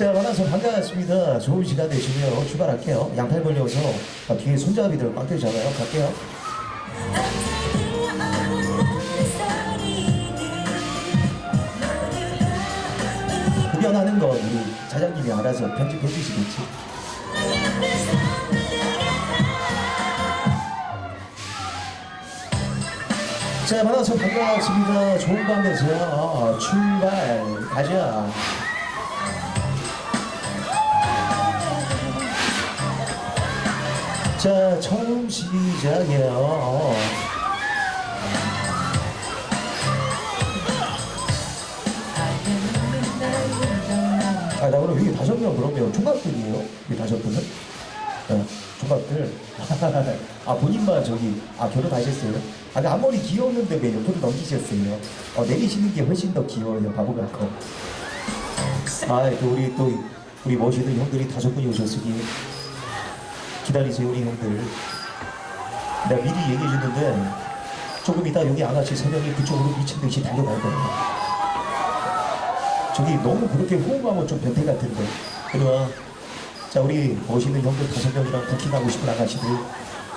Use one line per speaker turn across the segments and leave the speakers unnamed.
자, 만나서 반갑습니다. 좋은 시간 되시고요. 출발할게요. 양팔 벌려서 아, 뒤에 손잡이들 꽉 껴잖아요. 갈게요. 흡연하는 건 우리 사장님이 알아서 편집해 주시겠지. 자, 만나서 반갑습니다. 좋은 밤 되세요. 출발, 가자. 자, 처음 시작이에요. 아, 나 그럼 여기 다섯 명 그러면 총각들이에요? 여기 다섯 분은? 어, 총각들. 아, 본인만 저기, 아, 결혼하셨어요? 아, 근데 앞머리 귀여웠는데 왜 옆으로 넘기셨어요? 어, 내리시는 게 훨씬 더 귀여워요, 바보 같고. 아, 또 우리 또, 우리 멋있는 형들이 다섯 분이 오셨으니 기다리세요, 우리 형들. 내가 미리 얘기해 주는데 조금 이따 여기 아가씨 세 명이 그쪽으로 미친 듯이 달려갈 거예요. 저기 너무 그렇게 호응하면 좀 변태 같은데. 이리 와. 자, 우리 멋있는 형들 다섯 명이랑 부킹하고 싶은 아가씨들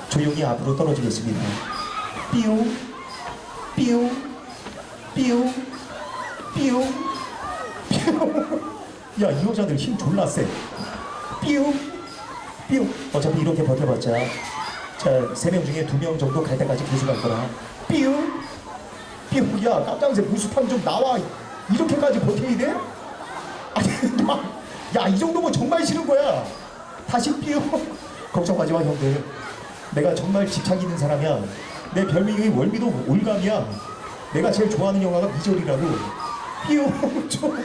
조용히 앞으로 떨어지겠습니다. 삐용, 삐용, 삐용, 삐용, 삐용. 야, 이 여자들 힘 졸라 세. 삐용, 삐용. 어차피 이렇게 버텨봤자 자, 세 명 중에 두 명 정도 갈 때까지 계속 갈 거라. 삐용, 삐용. 야, 깜짝새 무수탕 좀 나와. 이렇게까지 버텨야 돼? 아니, 나, 야, 이 정도면 정말 싫은 거야. 다시 삐용. 걱정하지 마, 형들. 내가 정말 집착 있는 사람이야. 내 별명이 월미도 올감이야. 내가 제일 좋아하는 영화가 미절이라고. 삐용 좀.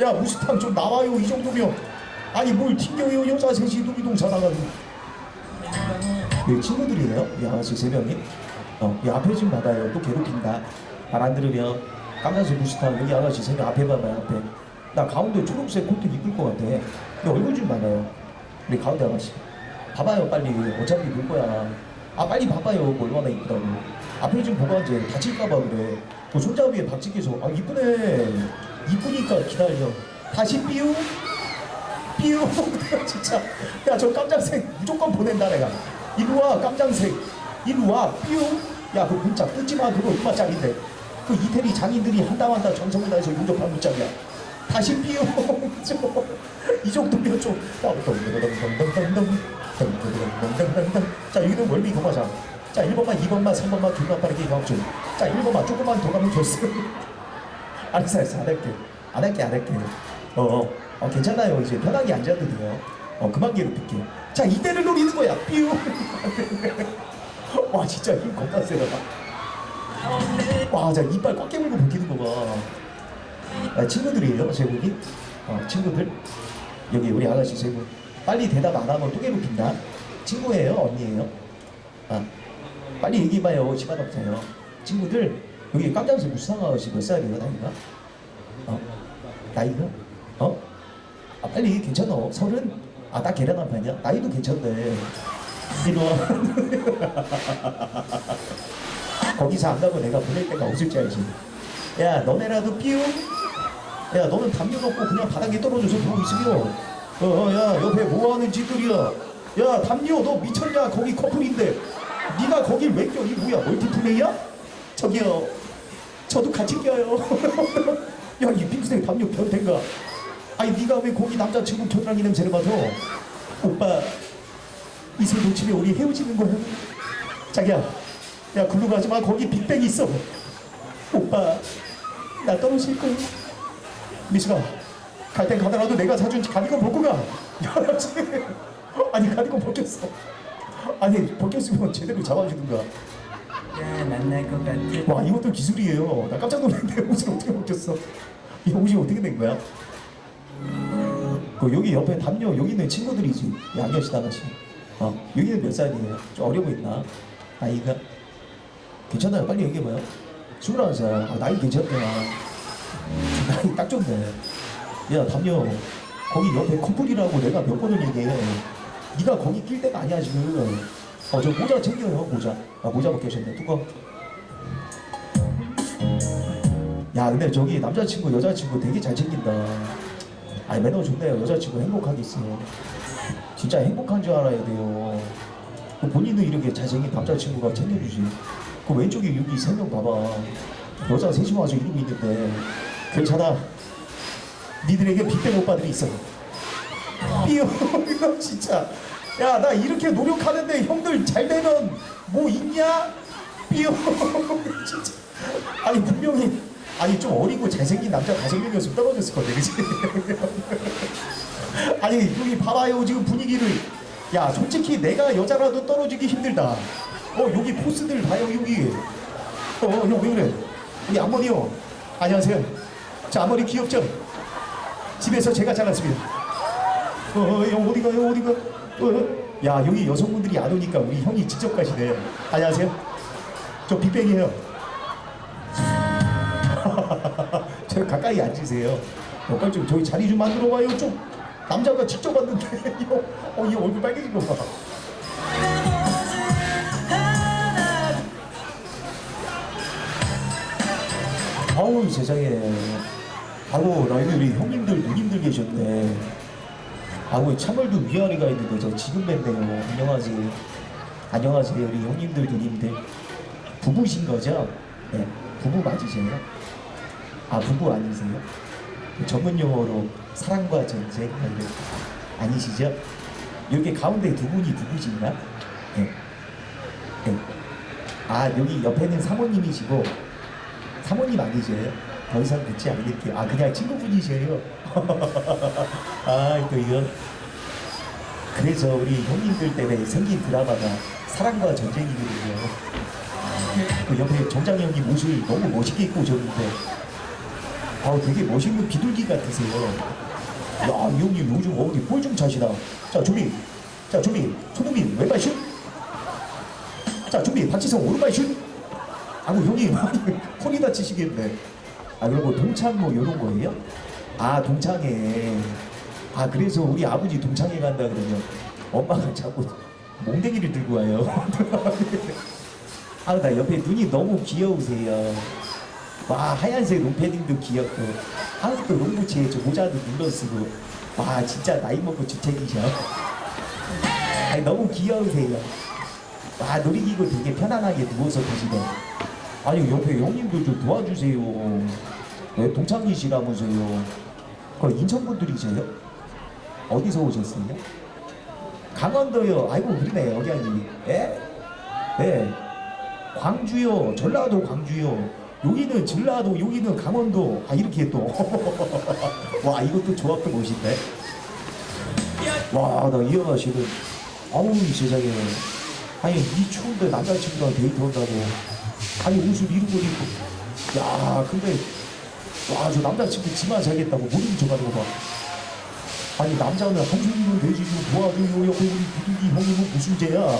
야, 무수탕 좀 나와요. 이 정도면. 아니, 뭘 튕겨요. 여자 셋이 누기동 사다가지고. 네, 친구들이에요. 이 아가씨 세 명이. 어, 이 앞에 좀 받아요. 또 괴롭힌다. 말 안 들으면 깜짝색 무스타 여기 아가씨 세 명 앞에 봐봐요. 앞에. 나 가운데 초록색 코트 입을 것 같아. 이 얼굴 좀 봐봐요. 우리 가운데 아가씨. 봐봐요 빨리. 어차피 볼 거야. 아 빨리 봐봐요. 뭐 얼마나 이쁘다고. 앞에 좀 보고 앉아. 다칠까봐 그래. 그 손잡이에 박치기서 아 이쁘네. 이쁘니까 기다려. 다시 삐우. 삐우 진짜. 야 저 깜장색 무조건 보낸다 내가. 이리 와 깜장색. 이리 와 삐우. 야그 문자 끊지마 그거 얼마 짜린데. 그 이태리 장인들이 한다 한다 정성을 다해서 용접한 문자야. 다시 삐우. 이 정도면 좀. 자 여기는 월미 도마자. 자 1번만 2번만 3번만 둘만 빠르게 경합 자 1번만 조금만 더 가면 좋습 알았어 알았어. 안 할게. 안 할게 안 할게. 어, 어, 어 괜찮아요. 이제 편하게 앉아도 돼요. 어 그만 괴롭힐게. 자 이때를 노리는 거야. 삐우. 와 진짜 힘 겁나 세다. 와 자 이빨 꽉 깨물고 버티는 거 봐. 아, 친구들이에요 세 분이 어 친구들. 여기 우리 아가씨 세분. 빨리 대답 안 하면 또 괴롭힌다. 친구예요 언니예요? 아 빨리 얘기해봐요. 시간 없어요. 친구들 여기 깜짝이야 무슨 아가씨 몇 살이에요 나이가? 어 나이가? 어? 아 빨리 괜찮아. 서른? 아딱 계란 한 판이야? 나이도 괜찮네. 와 거기서 안 가고 내가 보낼 데가 없을 줄 알지. 야 너네라도 삐용? 야 너는 담요 넣고 그냥 바닥에 떨어져서 보고 있으면 어야 옆에 뭐하는 짓들이야? 야 담요 너 미쳤냐? 거기 커플인데. 네가 거길 왜 껴? 이 뭐야? 멀티플레이야? 저기요. 저도 같이 껴요. 야이 핑크색 담요 변태인가 아니 네가 왜 거기 남자친구 겨드랑이 냄새를 맡아 오빠 이세 놓치면 우리 헤어지는 거야. 자기야 야 글로 가지 마. 거기 빅뱅 있어. 오빠 나 떨어질 거야. 미수가 갈 땐 가더라도 내가 사준 가디건 벗고 가. 야, 쟤. 아니 가디건 벗겼어. 아니 벗겼으면 제대로 잡아주든가.
야 만날 것 같아.
와 이것도 기술이에요. 나 깜짝 놀랐는데 옷을 어떻게 벗겼어? 이 옷이 어떻게 된 거야 그 여기 옆에 담요 여기 있는 친구들이지 양녀씨 나가씨 어 여기는 몇 살이에요? 좀 어려 보인다 나이가? 괜찮아요? 빨리 얘기해봐요. 21살. 아, 나이 괜찮네 나이 딱 좋네. 야 담요. 거기 옆에 커플이라고 내가 몇 번을 얘기해. 네가 거기 낄 때가 아니야 지금. 어 저 모자 챙겨요 모자. 아 모자 벗겨 셨네. 뚜껑 야 근데 저기 남자친구 여자친구 되게 잘 챙긴다 아니 매너 좋네요. 여자친구 행복하게 있어요 진짜 행복한 줄 알아야 돼요. 그 본인도 이렇게 잘생긴 남자친구가 챙겨주지. 그 왼쪽에 여기 세 명 봐봐. 여자 셋이 와서 이러고 있는데. 괜찮아. 니들에게 빅뱅 오빠들이 있어. 삐용 이거 진짜. 야 나 이렇게 노력하는데 형들 잘 되면 뭐 있냐? 삐용 진짜. 아니 분명히 아니 좀 어리고 잘생긴 남자 다섯 명이었으면 떨어졌을 건데 그치 아니 여기 봐봐요 지금 분위기를. 야 솔직히 내가 여자라도 떨어지기 힘들다. 어 여기 포스들 봐요 여기. 어형 왜 그래? 우리 앞머리요 안녕하세요. 자 앞머리 귀엽죠? 집에서 제가 잘랐습니다. 어형 어디 가 요 어디 가? 어, 야 여기 여성분들이 안 오니까 우리 형이 직접 가시네. 안녕하세요. 저 빅뱅이에요 저 가까이 앉으세요. 어, 좀 저희 자리 좀 만들어 봐요. 좀 남자가 직접 왔는데. 형, 어, 이 얼굴 빨개진 거 봐. 아우 세상에. 아우 나 여기 우리 형님들 누님들 계셨네. 아우 참을도 위아래가 있는데 저 지금 뵀네요. 안녕하세요. 안녕하세요 우리 형님들 누님들. 부부신 거죠? 네 부부 맞으세요? 아 부부 아니세요? 전문 용어로 사랑과 전쟁 이런 아니시죠? 여기 가운데 두 분이 누구신가? 네. 네. 아 여기 옆에는 사모님이시고 사모님 아니세요? 더 이상 묻지 않을게요. 아 그냥 친구분이세요? 아또 이거 그래서 우리 형님들 때문에 생긴 드라마가 사랑과 전쟁이거든요. 그 옆에 정장 형님 옷을 너무 멋있게 입고 오셨는데 아 되게 멋있는 비둘기 같으세요. 야, 이 형님 요즘 어디 볼좀 차시나? 자, 준비. 자, 준비. 손흥민 왼발 슛. 자, 준비. 박지성 오른발 슛. 아고 형님 허리 다치시겠네. 아, 그리고 동창 뭐 이런 거예요? 아, 동창회. 아, 그래서 우리 아버지 동창회 간다 그러면 엄마가 자꾸 몽댕이를 들고 와요. 아, 나 옆에 눈이 너무 귀여우세요. 와 하얀색 롱패딩도 귀엽고 한국도 롱부츠에 저 모자도 눌러 쓰고 와 진짜 나이 먹고 주책이셔. 아니 너무 귀여우세요. 와 놀이기구 되게 편안하게 누워서 보시네. 아니 옆에 형님들 좀 도와주세요. 네, 동창이시라면서요. 그 인천 분들이세요? 어디서 오셨어요? 강원도요. 아이고 그러네 아니. 예? 네 광주요. 전라도 광주요 여기는 전라도 여기는 강원도. 아 이렇게 또. 와 이것도 조합도 멋있네. 와 나 이어가시는 아우 이 세상에. 아니 이 추운데 남자친구랑 데이트 한다고. 아니 옷을 이런 거 입고. 야 근데 와 저 남자친구 지만 자겠다고 모르는 척하는 거 봐. 아니 남자는 한숨이면 되지. 좀 도와줘요. 옆에 우리 비둘기 형님은 무슨 죄야?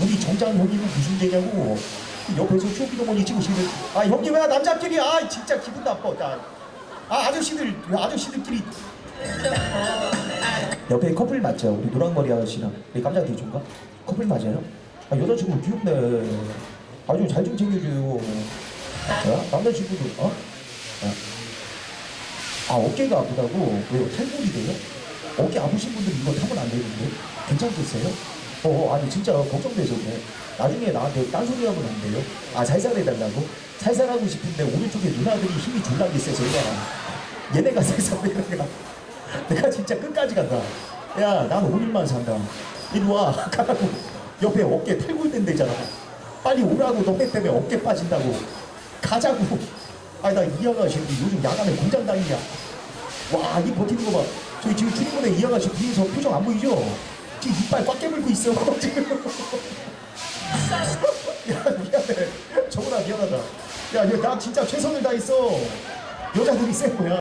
우리 정장 형님은 무슨 죄냐고. 그 옆에서 쇼미더머니 찍으시는 아 형님 왜 남자끼리 아 진짜 기분 나빠 나. 아 아저씨들 왜 아저씨들끼리 옆에 커플 맞죠 우리 노랑머리 아저씨랑 우리 깜짝 대준가 커플 맞아요 아 여자친구 귀엽네 아주 잘 좀 챙겨줘요 어? 남자친구도 어? 어? 아 어깨가 아프다고 왜요 탈골이 돼요? 어깨 아프신 분들 이거 타면 안 되는데 괜찮겠어요? 어, 어 아니 진짜 걱정돼서 그래 나중에 나한테 딴소리 하면 안 돼요? 아 살살해달라고? 살살하고 싶은데 오른쪽에 누나들이 힘이 졸라게 세서 얘가. 얘네가 살살해니까 내가 진짜 끝까지 간다. 야난 오늘만 산다. 이리 와. 가라고. 옆에 어깨 탈골된 데잖아. 빨리 오라고. 너네 때문에 어깨 빠진다고. 가자고. 아니 나 이 아가씨 요즘 야간에 공장 다니냐. 와, 이 버티는 거 봐. 저기 지금 출입문에 이 아가 씨 뒤에서 표정 안 보이죠? 지금 이빨 꽉 깨물고 있어. 야, 미안해. 정훈아, 미안하다. 야, 야, 나 진짜 최선을 다했어. 여자들이 센 거야.